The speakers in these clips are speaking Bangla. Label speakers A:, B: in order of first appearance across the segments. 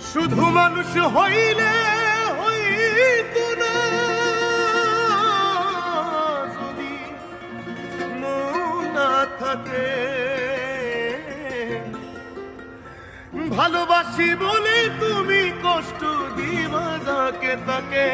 A: শুধু মানুষ হইলে না। থাকে, ভালোবাসি বলে তুমি কষ্ট দিবা যাকে তাকে।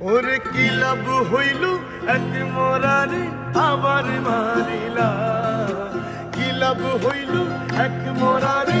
A: ওরে কি লাভ হইল এক মরারে আবার মারিলা। কি লাভ হইল এক মরারে